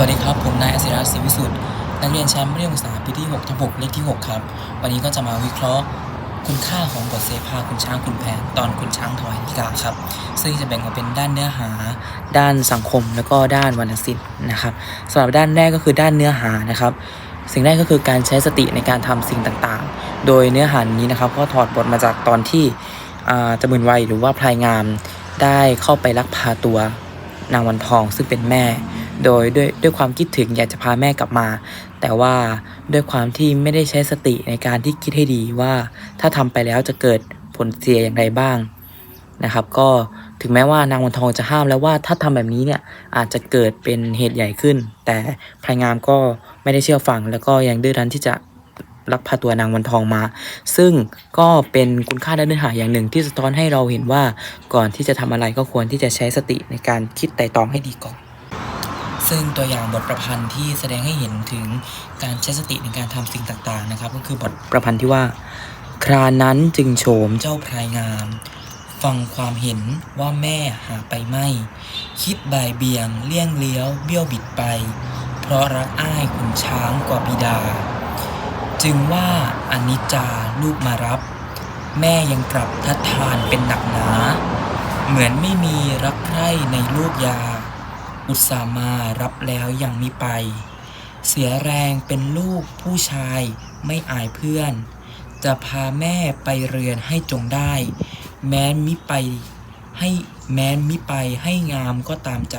วัสดีครับ ผมนายอศิรัตน์ศรีวิสุทธิ์นักเรียนชมป์เรียนศึกษาปีที่6ทับ6เลขที่ 6 ครับ วันนี้ก็จะมาวิเคราะห์ คุณค่าของบทเสภาคุณช้างคุณแผนตอนคุณช้างถวายนิกาครับ ซึ่งจะแบ่งออกเป็นด้านเนื้อหา ด้านสังคมแล้วก็ด้านวรรณศิลป์นะครับสำหรับด้านแรกก็คือด้านเนื้อหานะครับสิ่งแรกก็คือการใช้สติในการทำสิ่งต่างๆ โดยเนื้อหานี้นะครับก็ถอดบทมาจากตอนที่อ่าจมืนไวยหรือว่าพลายงามได้เข้าไปลักพาตัวนางวันทองซึ่งเป็นแม่ โดยด้วยด้วยความคิดถึงอยากจะพาแม่กลับมา แต่ว่าด้วยความที่ไม่ได้ใช้สติในการที่คิดให้ดีว่า ถ้าทำไปแล้วจะเกิดผลเสียอย่างไรบ้างนะครับ ก็ถึงแม้ว่านางวันทองจะห้ามแล้วว่าถ้าทำแบบนี้เนี่ยอาจจะเกิดเป็นเหตุใหญ่ขึ้น แต่พลายงามก็ไม่ได้เชื่อฟัง แล้วก็ยังดื้อรั้นที่จะลักพาตัวนางวันทองมา ซึ่งก็เป็นคุณค่าด้านเนื้อหาอย่างหนึ่งที่สะท้อนให้เราเห็นว่าก่อนที่จะทำอะไรก็ควรที่จะใช้สติในการคิดไต่ตองให้ดีก่อน ซึ่งตัวอย่างบทประพันธ์ที่แสดงให้เห็นถึงการใช้สติในการทำสิ่งต่างๆนะครับ ก็คือบทประพันธ์ที่ว่า ครานั้นจึงโฉมเจ้าพรายงาม ฟังความเห็นว่าแม่หาไปไม่ คิดบ่ายเบี่ยง เลี่ยงเลี้ยว เบี้ยวบิดไป เพราะรักอ้ายขุนช้างกว่าบิดา จึงว่าอนิจจาลูกมารับ แม่ยังกลับทัดทานเป็นหนักหนา เหมือนไม่มีรักใคร่ในลูกยา อุตส่าห์มารับแล้วยังมิไป เสียแรงเป็นลูกผู้ชายไม่อายเพื่อน จะพาแม่ไปเรือนให้จงได้ แม้นมิไปให้แม้นมิไปให้งามก็ตามใจ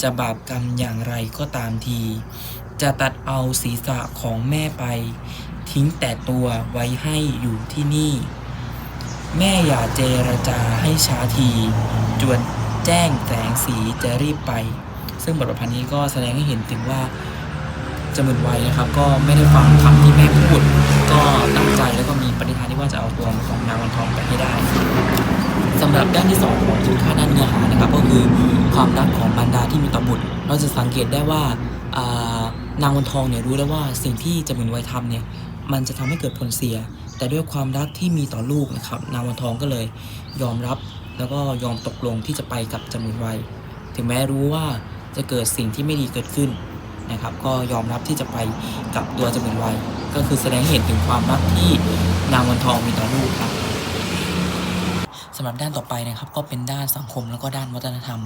จะบาปกรรมอย่างไรก็ตามที จะตัดเอาศีรษะของแม่ไป ทิ้งแต่ตัวไว้ให้อยู่ที่นี่ แม่อย่าเจรจาให้ช้าที จวน แจ้งแสงสีจะรีบไป ซึ่งบทประพันธ์นี้ก็แสดงให้เห็นถึงว่าจำนวนไวนะครับ ก็ไม่ได้ฟังคำที่แม่พูด ก็ตั้งใจแล้วก็มีปณิธานที่ว่าจะเอาตัวของนางวันทองไปให้ได้สำหรับด้านที่สองของคุณค่าด้านเนื้อหานะครับ ก็คือความรักของบรรดาที่มีต่อบุตร เราจะสังเกตได้ว่านางวันทองเนี่ยรู้แล้วว่าสิ่งที่จำนวนไวทำเนี่ยมันจะทำให้เกิดผลเสีย แต่ด้วยความรักที่มีต่อลูกนะครับ นางวันทองก็เลยยอมรับ แล้วก็ยอมตกลงที่จะไปกับจำนวนไวถึงแม้รู้ว่าจะเกิดสิ่งที่ไม่ดีเกิดขึ้นนะครับ ก็ยอมรับที่จะไปกับตัวจำนวนไวก็คือแสดงเห็นถึงความรักที่นางวันทองมีต่อลูกครับำหรับด้านต่อไปนะครับ ก็เป็นด้านสังคมแล้วก็ด้านวัฒนธรรม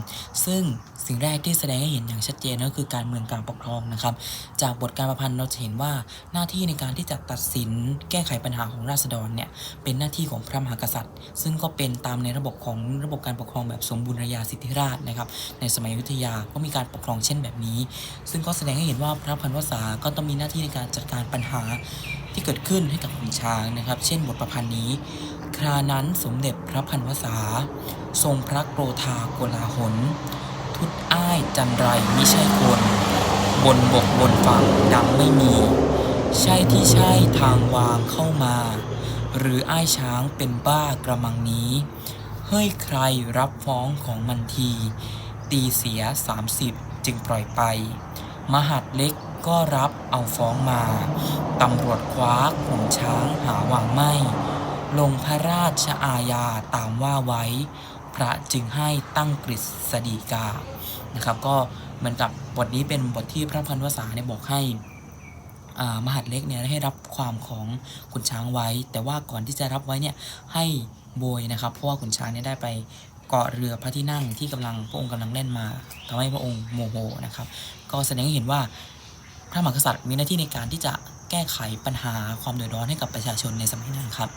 ซึ่งสิ่งแรกที่แสดงให้เห็นอย่างชัดเจนก็คือการเมืองการปกครองนะครับ จากบทการประพันธ์เราจะเห็นว่าหน้าที่ในการที่จะตัดสินแก้ไขปัญหาของราษฎรเนี่ยเป็นหน้าที่ของพระมหากษัตริย์ ซึ่งก็เป็นตามในระบบของระบบการปกครองแบบสมบูรณาญาสิทธิราชนะครับ ในสมัยยุทธยาก็มีการปกครองเช่นแบบนี้ ซึ่งก็แสดงให้เห็นว่าพระพันวษาก็ต้องมีหน้าที่ในการจัดการปัญหาที่เกิดขึ้นให้กับขุนช้างนะครับ เช่นบทประพันธ์นี้ ครานั้นสมเด็จพระพันวษา ทรงพระโกรธาโกลาหล ทุตอ้ายจันไรมิใช่คนบนบกบนฝั่งดังไม่มี ใช่ที่ใช่ทางวางเข้ามา หรืออ้ายช้างเป็นบ้ากระมังนี้ เฮ้ยใครรับฟ้องของมันที ตีเสีย 30 จึงปล่อยไป มหัดเล็กก็รับเอาฟ้องมา ตำรวจคว้าขุนช้างหาหวังไม่ ลงพระราชอาญาตามว่าไว้ พระจึงให้ตั้งกฤษฎีกานะครับ ก็เหมือนกับบทนี้เป็นบทที่พระพันวษาเนี่ยบอกให้มหัดเล็กเนี่ยให้รับความของขุนช้างไว้ แต่ว่าก่อนที่จะรับไว้เนี่ยให้โบยนะครับ เพราะว่าขุนช้างเนี่ยได้ไปเกาะเรือพระที่นั่งที่กำลังพระองค์กำลังเล่นมาทำให้พระองค์โมโหนะครับ ก็แสดงให้เห็นว่าพระมหากษัตริย์มีหน้าที่ในการที่จะแก้ไขปัญหาความเดือดร้อนให้กับประชาชนในสมัยนั้นครับ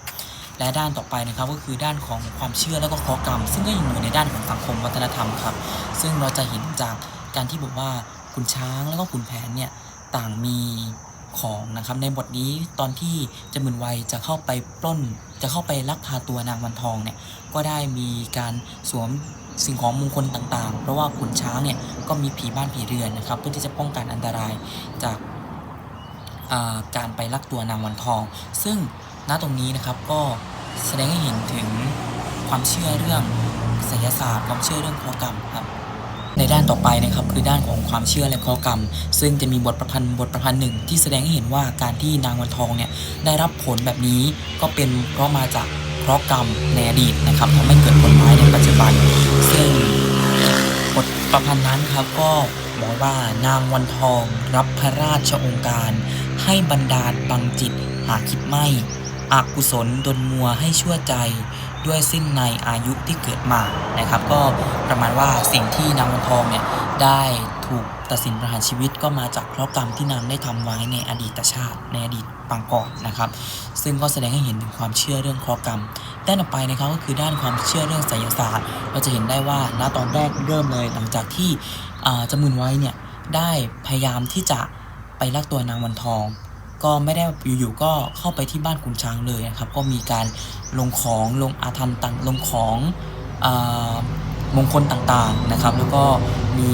และด้านต่อไปนะครับก็คือด้านของความเชื่อและก็ข้อกรรม ซึ่งก็ยังอยู่ในด้านของสังคมวัฒนธรรมครับ ซึ่งเราจะเห็นจากการที่บอกว่าขุนช้างแล้วก็ขุนแผนเนี่ยต่างมีของนะครับในบทนี้ตอนที่จมืนไวยจะเข้าไปปล้น จะเข้าไปลักพาตัวนางวันทองเนี่ยก็ได้มีการสวมสิ่งของมงคลต่างๆ เพราะว่าขุนช้างเนี่ยก็มีผีบ้านผีเรือนนะครับ เพื่อที่จะป้องกันอันตรายจากาการไปลักตัวนางวันทอง ซึ่ง ณตรงนี้นะครับก็แสดงให้เห็นถึงความเชื่อเรื่องไสยศาสตร์ ความเชื่อเรื่องข้อกรรมครับ ในด้านต่อไปนะครับคือด้านของความเชื่อและข้อกรรม ซึ่งจะมีบทประพันธ์บทประพันธ์หนึ่งที่แสดงให้เห็นว่าการที่นางวันทองเนี่ยได้รับผลแบบนี้ก็เป็นเพราะมาจากเคราะห์กรรมในอดีตนะครับทำให้เกิดผลร้ายในปัจจุบัน ซึ่งบทประพันธ์นั้นครับก็บอกว่านางวันทองรับพระราชองค์การ ให้บรรดาลบังจิตหาคิดไม่ อกุศลดนมัวให้ชั่วใจด้วยสิ้นในอายุที่เกิดมานะครับ ก็ประมาณว่าสิ่งที่นางวันทองเนี่ยได้ถูกตัดสินประหารชีวิตก็มาจากเคราะห์กรรมที่นางได้ทำไว้ในอดีตชาติ ในอดีตปางก่อนนะครับ ซึ่งก็แสดงให้เห็นถึงความเชื่อเรื่องเคราะห์กรรมด้านต่อไปนะครับก็คือด้านความเชื่อเรื่องไสยศาสตร์ เราจะเห็นได้ว่าณตอนแรกเริ่มเลย หลังจากที่จำมืนไว้เนี่ยได้พยายามที่จะไปลักตัวนางวันทอง ก็ไม่ได้อยู่ๆก็เข้าไปที่บ้านขุนช้างเลยนะครับ ก็มีการลงของลงอาถรรพ์ต่างลงของอมงคลต่างๆนะครับ แล้วก็มี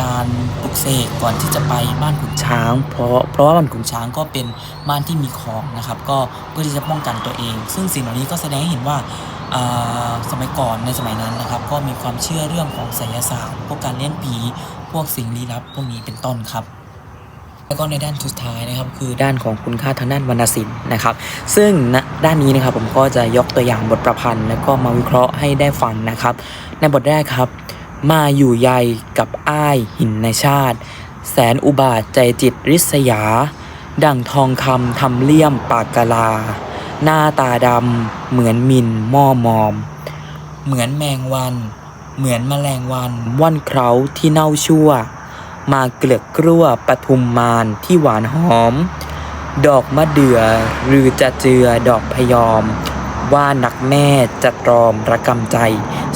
การปลุกเสกก่อนที่จะไปบ้านขุนช้าง เพราะเพราะว่าบ้านขุนช้างก็เป็นบ้านที่มีของนะครับ ก็เพื่อที่จะป้องกันตัวเอง ซึ่งสิ่งเหล่านี้ก็แสดงให้เห็นว่าสมัยก่อนในสมัยนั้นนะครับ ก็มีความเชื่อเรื่องของไสยศาสตร์พวกการเลี้ยงผีพวกสิ่งลี้ลับ พวกนี้เป็นต้นครับ แล้วก็ในด้านสุดท้ายนะครับคือด้านของคุณค่าทางด้านวรรณศิลป์นะครับ ซึ่งณด้านนี้นะครับผมก็จะยกตัวอย่างบทประพันธ์ แล้วก็มาวิเคราะห์ให้ได้ฟังนะครับ ในบทแรกครับ มาอยู่ใยกับอ้ายหินในชาติ แสนอุบาทใจจิตริษยา ดั่งทองคำทำเลี่ยมปากกาลา หน้าตาดำเหมือนมินหม้อมอม เหมือนแมงวัน เหมือนแมลงวันว่อนเคราที่เน่าชั่ว มาเกลือกกลั้วปทุมมานที่หวานหอม ดอกมะเดื่อหรือจะเจือดอกพยอม ว่านักแม่จะตรอมระกำใจ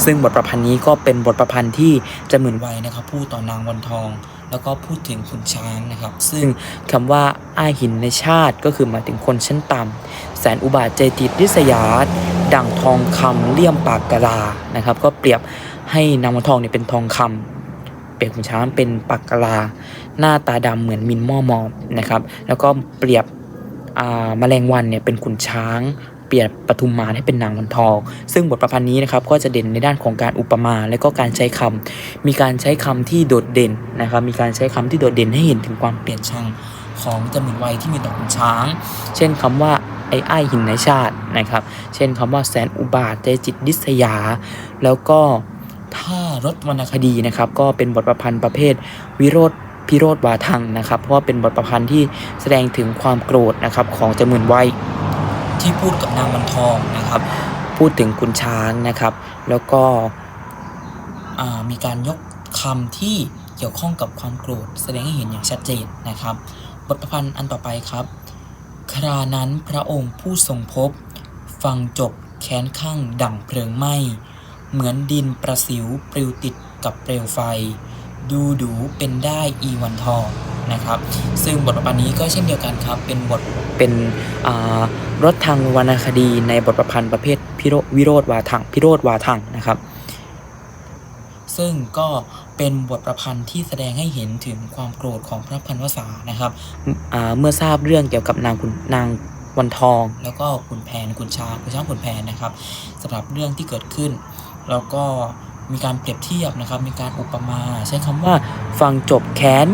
ซึ่งบทประพันธ์นี้ก็เป็นบทประพันธ์ที่จะเหมือนไวนะครับพูดต่อนางวันทอง แล้วก็พูดถึงขุนช้างนะครับ ซึ่งคำว่าอ้าหินในชาติก็คือหมายถึงคนชั้นต่ำแสนอุบาทใจติดริษยาดั่งทองคำเลี่ยมปากกะลานะครับ ก็เปรียบให้นางวันทองเนี่ยเป็นทองคำ เปรียบขุนช้างเป็นปากกลา หน้าตาดำเหมือนมินม้อมอมนะครับ แล้วก็เปรียบอ่าแมลงวันเนี่ยเป็นขุนช้างเปรียบปทุมมารให้เป็นนางวันทอง ซึ่งบทประพันธ์นี้นะครับก็จะเด่นในด้านของการอุปมา และก็การใช้คำมีการใช้คำที่โดดเด่นนะครับ มีการใช้คำที่โดดเด่นให้เห็นถึงความเปลี่ยนชังของจำนวนวัยที่มีต่อขุนช้าง เช่นคำว่าไอ้ไอ้หินในชาตินะครับ เช่นคำว่าแสนอุบาทใจจิตดิษยา แล้วก็ ถ้ารถวรรณคดีนะครับ ก็เป็นบทประพันธ์ประเภทวิโรธพิโรธวาทังนะครับ เพราะว่าเป็นบทประพันธ์ที่แสดงถึงความโกรธนะครับของจำนวนวัยที่พูดกับนางวันทองนะครับ พูดถึงคุณช้างนะครับ แล้วก็มีการยกคำที่เกี่ยวข้องกับความโกรธ แสดงให้เห็นอย่างชัดเจนนะครับ บทประพันธ์อันต่อไปครับ ครานั้นพระองค์ผู้ทรงพบ ฟังจบแค้นข้างดั่งเพลิงไหม้ เหมือนดินประสิวปลิวติดกับเปลวไฟ ดูดูเป็นได้อีวันทองนะครับ ซึ่งบทประพันธ์นี้ก็เช่นเดียวกันครับ เป็นบทเป็นรถทางวรรณคดีในบทประพันธ์ประเภทพิโรวิโรธวาทังพิโรธวาทังนะครับ ซึ่งก็เป็นบทประพันธ์ที่แสดงให้เห็นถึงความโกรธของพระพันวษานะครับเมื่อทราบเรื่องเกี่ยวกับนางคุณนางวันทอง แล้วก็ขุนแผนขุนช้างขุนช้างขุนแผนนะครับสำหรับเรื่องที่เกิดขึ้น แล้วก็มีการเปรียบเทียบนะครับ มีการอุปมา ใช้คำว่าฟังจบแค้น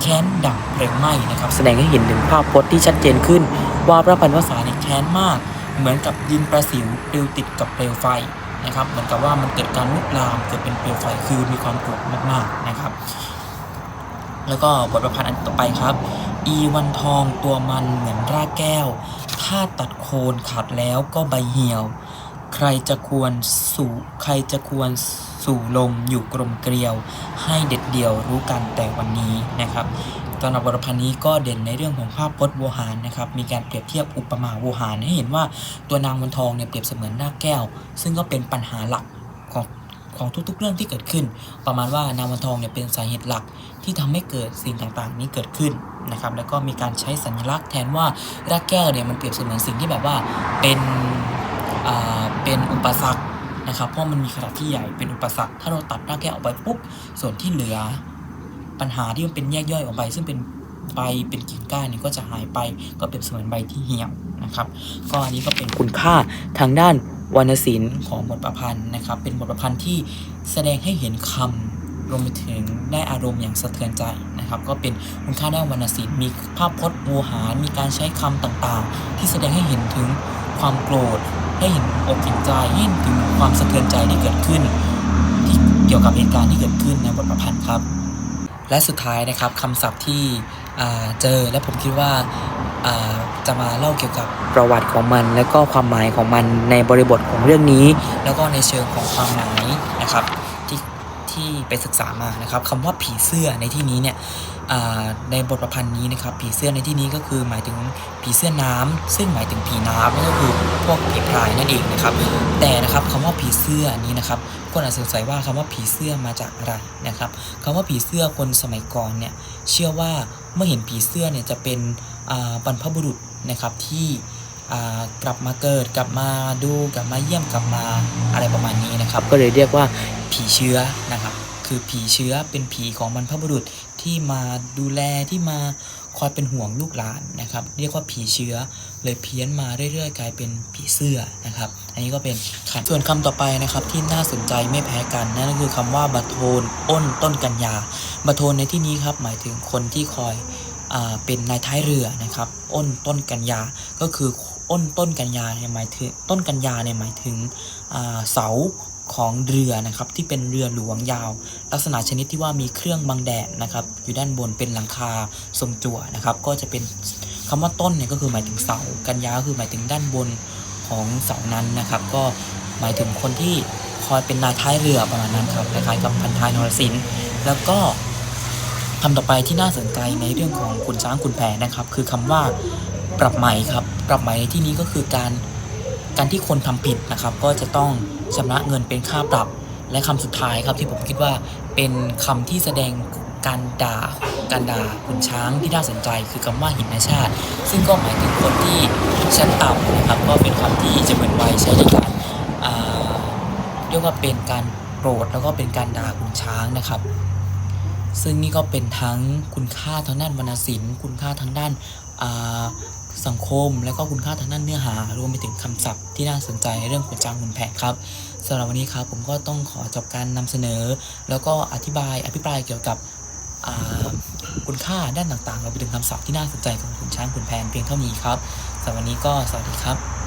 แค้นดับเพลิงไหม้นะครับ แสดงให้เห็นถึงภาพพจน์ที่ชัดเจนขึ้น ว่าพระพันวษาเนี่ยแค้นมาก เหมือนกับดินประสิวปลิวติดกับเปลวไฟนะครับ เหมือนกับว่ามันเกิดการลุกลามเกิดเป็นเปลวไฟคือมีความโกรธมากๆนะครับ แล้วก็บทประพันธ์อันต่อไปครับ อีวันทองตัวมันเหมือนรากแก้ว ถ้าตัดโคนขาดแล้วก็ใบเหี่ยว ใครจะควรสู่ใครจะควรสู่ลมอยู่กลมเกลียว ให้เด็ดเดี่ยวรู้กันแต่วันนี้นะครับสำหรับทปรพันธ์นี้ก็เด่นในเรื่องของภาพพจน์โวหารนะครับ มีการเปรียบเทียบอุปมาโวหารให้เห็นว่าตัวนางวันทองเนี่ยเปรียบเสมือนราแก้ว ซึ่งก็เป็นปัญหาหลักของของทุกๆ เรื่องที่เกิดขึ้น ประมาณว่านางวันทองเนี่ยเป็นสาเหตุหลักที่ทำให้เกิดสิ่งต่างๆ นี้เกิดขึ้นนะครับ แล้วก็มีการใช้สัญลักษณ์แทนว่ารากแก้วเนี่ยมันเปรียบเสมือนสิ่งที่แบบว่าเป็นอ่า เป็นอุปสรรคนะครับ เพราะมันมีขนาดที่ใหญ่เป็นอุปสรรค ถ้าเราตัดราแก้วออกไปปุ๊บ ส่วนที่เหลือปัญหาที่มันเป็นแยกย่อยออกไป ซึ่งเป็นใบเป็นกิ่งก้านนี่ก็จะหายไปก็เปรียบเสมือนใบที่เหี่ยวนะครับ ก็อันนี้ก็เป็นคุณค่าทางด้านวรรณศิลป์ของบทประพันธ์นะครับ เป็นบทประพันธ์ที่แสดงให้เห็นคำรวมไปถึงได้อารมณ์อย่างสะเทือนใจนะครับ ก็เป็นคุณค่าด้านวรรณศิลป์มีภาพพจน์โวหารมีการใช้คำต่างๆ ที่แสดงให้เห็นถึง ความโกรธ ให้เห็นอกเห็นใจให้เห็นถึงความสะเทือนใจที่เกิดขึ้น ที่เกี่ยวกับเหตุการณ์ที่เกิดขึ้นในบทประพันธ์ครับ และสุดท้ายนะครับคำศัพท์ที่เจอและผมคิดว่าจะมาเล่าเกี่ยวกับประวัติของมัน และก็ความหมายของมันในบริบทของเรื่องนี้ แล้วก็ในเชิงของความหมายนะครับที่ที่ไปศึกษามานะครับคำว่าผีเสื้อในที่นี้เนี่ย ในบทประพันธ์นี้นะครับผีเสื้อในที่นี้ก็คือหมายถึงผีเสื้อน้ำซึ่งหมายถึงผีน้ำนั่นก็คือพวกผีพรายนั่นเองนะครับ แต่นะครับคำว่าผีเสื้อนี้นะครับคนอาจสงสัยว่าคำว่าผีเสื้อมาจากอะไรนะครับคำว่าผีเสื้อคนสมัยก่อนเนี่ยเชื่อว่าเมื่อเห็นผีเสื้อเนี่ยจะเป็นบรรพบุรุษนะครับที่กลับมาเกิดกลับมาดูกลับมาเยี่ยมกลับมาอะไรประมาณนี้นะครับ ก็เลยเรียกว่าผีเชื้อนะครับคือผีเชื้อเป็นผีของบรรพบุรุษ ที่มาดูแลที่มาคอยเป็นห่วงลูกหลานนะครับ เรียกว่าผีเชื้อ เลยเพี้ยนมาเรื่อยๆ กลายเป็นผีเสื้อนะครับ อันนี้ก็เป็นคำส่วนคำต่อไปนะครับที่น่าสนใจไม่แพ้กันนั่นก็คือคำว่าบัโทนอ้นต้นกัญญาบัโทนในที่นี้ครับหมายถึงคนที่คอยอเป็นนายท้ายเรือนะครับ อ้นต้นกัญญาก็คืออ้นต้นกัญญาเนี่ยหมายถึงต้นกัญญาเนี่ยหมายถึงเสา ของเรือนะครับที่เป็นเรือหลวงยาว ลักษณะชนิดที่ว่ามีเครื่องบังแดดนะครับอยู่ด้านบนเป็นหลังคาทรงจั่วนะครับก็จะเป็นคำว่าต้นเนี่ยก็คือหมายถึงเสากันยาก็คือหมายถึงด้านบนของเสานั้นนะครับ ก็หมายถึงคนที่คอยเป็นนายท้ายเรือประมาณนั้นครับคล้ายๆกับพันท้ายนรสิงห์แล้วก็คำต่อไปที่น่าสนใจในเรื่องของขุนช้างขุนแผนนะครับ คือคำว่าปรับใหม่ครับ ปรับใหม่ในที่นี้ก็คือการ การที่คนทำผิดนะครับ ก็จะต้องชำระเงินเป็นค่าปรับ และคำสุดท้ายครับที่ผมคิดว่าเป็นคำที่แสดงการด่าการด่าขุนช้างที่น่าสนใจ คือคำว่าหินนาชาติ ซึ่งก็หมายถึงคนที่ชั้นต่ำนะครับ ก็เป็นคำที่จะเหมือนไวยใช้ในการเรียกว่าเป็นการโปรดแล้วก็เป็นการด่าขุนช้างนะครับ ซึ่งนี่ก็เป็นทั้งคุณค่าทางด้านวรรณศิลป์ คุณค่าทางด้านสังคม แล้วก็คุณค่าทางด้านเนื้อหา รวมไปถึงคำศัพท์ที่น่าสนใจในเรื่องขุนช้างขุนแผนครับสำหรับวันนี้ครับผมก็ต้องขอจบการนำเสนอ แล้วก็อธิบายอภิปรายเกี่ยวกับคุณค่าด้านต่างๆรวมไปถึงคำศัพท์ที่น่าสนใจของขุนช้างขุนแผนเพียงเท่านี้ครับสำหรับวันนี้ก็สวัสดีครับ